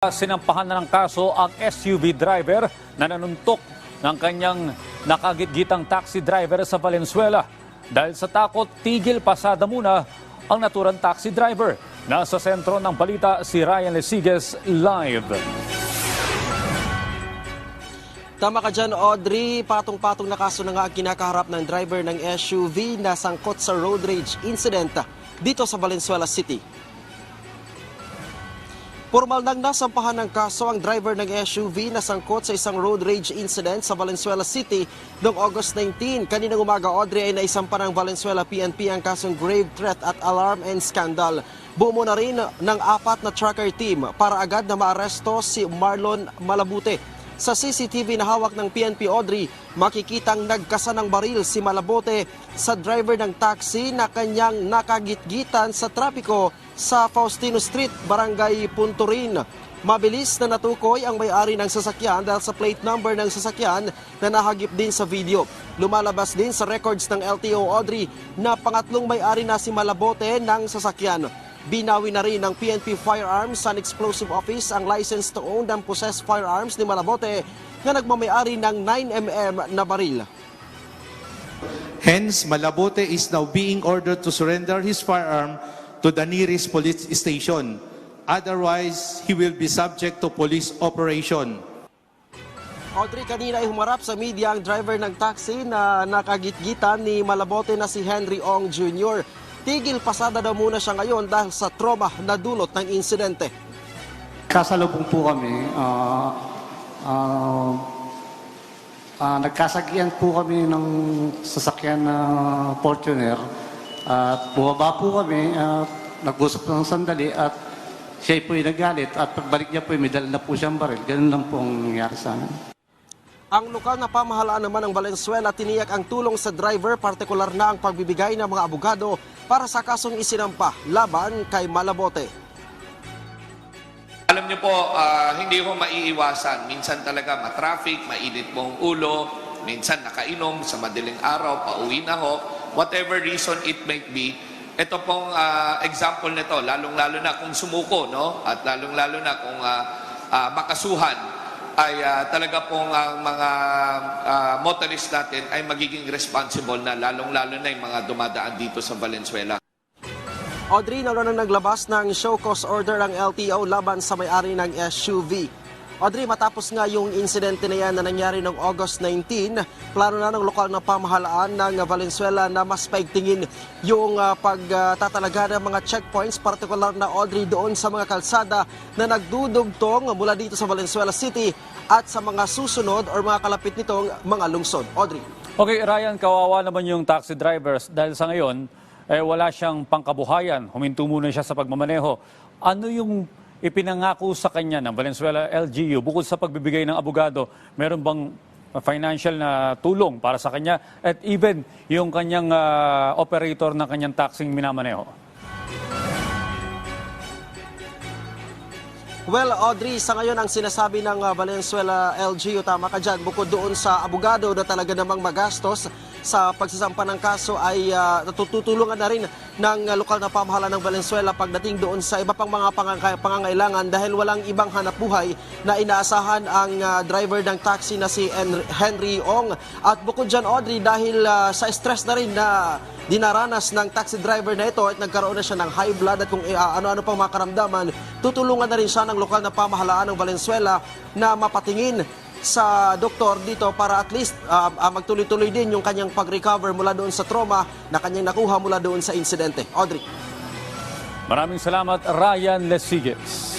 Sinampahan na ng kaso ang SUV driver na nanuntok ng kanyang nakagitgitang taxi driver sa Valenzuela. Dahil sa takot, tigil pasada muna ang naturang taxi driver. Nasa sentro ng balita si Ryan Lesiges live. Tama ka dyan, Audrey. Patong-patong na kaso na nga ang kinakaharap ng driver ng SUV na sangkot sa road rage incident dito sa Valenzuela City. Formal nang nasampahan ng kaso ang driver ng SUV na sangkot sa isang road rage incident sa Valenzuela City noong August 19. Kaninang umaga, Audrey, ay naisampa ng Valenzuela PNP ang kasong grave threat at alarm and scandal. Bumo na rin ng apat na tracker team para agad na maaresto si Marlon Malabute. Sa CCTV na hawak ng PNP Audrey, makikitang nagkasa ng baril si Malabote sa driver ng taxi na kanyang nakagitgitan sa trapiko sa Faustino Street, Barangay Punturin. Mabilis na natukoy ang may-ari ng sasakyan dahil sa plate number ng sasakyan na nahagip din sa video. Lumalabas din sa records ng LTO Audrey na pangatlong may-ari na si Malabote ng sasakyan. Binawi na rin ng PNP Firearms and Explosive Office ang license to own and possess firearms ni Malabote na nagmamayari ng 9mm na baril. Hence, Malabote is now being ordered to surrender his firearm to the nearest police station. Otherwise, he will be subject to police operation. Audrey, kanina ay humarap sa media ang driver ng taxi na nakagitgitan ni Malabote na si Henry Ong Jr. Tigil pasada daw muna siya ngayon dahil sa trauma na dulot ng insidente. Kasalubong po kami. ah ah, ah, nagkasagian po kami ng sasakyan na Fortuner. At bumaba po kami at nag-usap ng sandali at siya po yung nagalit at pagbalik niya po may dala na po siyang baril. Ganun lang po ang nangyari sa amin. Ang lokal na pamahalaan naman ng Valenzuela tiniyak ang tulong sa driver, partikular na ang pagbibigay ng mga abogado para sa kasong isinampa laban kay Malabote. Alam niyo po, ah, hindi ko maiiwasan. Minsan talaga matraffic, mainit mo ang ulo, minsan nakainom sa madaling araw, pauwi na ho. Whatever reason it might be, ito pong ah, example nito, lalong-lalo na kung sumuko, no? At lalong-lalo na kung ah, ah, makasuhan, ay ah, talaga pong ang mga ah, motorist natin ay magiging responsible na lalong-lalo na yung mga dumadaan dito sa Valenzuela. Audrey, naroon na naglabas ng show cause order ang LTO laban sa may-ari ng SUV. Audrey, matapos nga yung insidente na yan na nangyari noong August 19, plano na ng lokal na pamahalaan ng Valenzuela na mas paigtingin yung ah, pagtatalaga ng mga checkpoints, partikular na Audrey doon sa mga kalsada na nagdudugtong mula dito sa Valenzuela City at sa mga susunod or mga kalapit nitong mga lungsod. Audrey. Okay, Ryan, kawawa naman yung taxi drivers dahil sa ngayon, eh, wala siyang pangkabuhayan. Huminto muna siya sa pagmamaneho. Ano yung ipinangako sa kanya ng Valenzuela LGU bukod sa pagbibigay ng abogado? Meron bang financial na tulong para sa kanya? At even yung kanyang ah, operator ng kanyang taxing minamaneho? Well, Audrey, sa ngayon ang sinasabi ng uh, Valenzuela LGU, tama ka dyan, bukod doon sa abogado na talaga namang magastos sa pagsasampa ng kaso ay uh, natutulungan na rin ng uh, lokal na pamahalaan ng Valenzuela pagdating doon sa iba pang mga pangangailangan dahil walang ibang hanap buhay na inaasahan ang uh, driver ng taxi na si Hen- Henry Ong. At bukod dyan, Audrey, dahil uh, sa stress na rin na dinaranas ng taxi driver na ito at nagkaroon na siya ng high blood at kung uh, ano-ano pang mga karamdaman, tutulungan na rin siya ng lokal na pamahalaan ng Valenzuela na mapatingin sa doktor dito para at least uh, magtuloy-tuloy din yung kanyang pag-recover mula doon sa trauma na kanyang nakuha mula doon sa insidente. Audrey. Maraming salamat, Ryan Lesiges.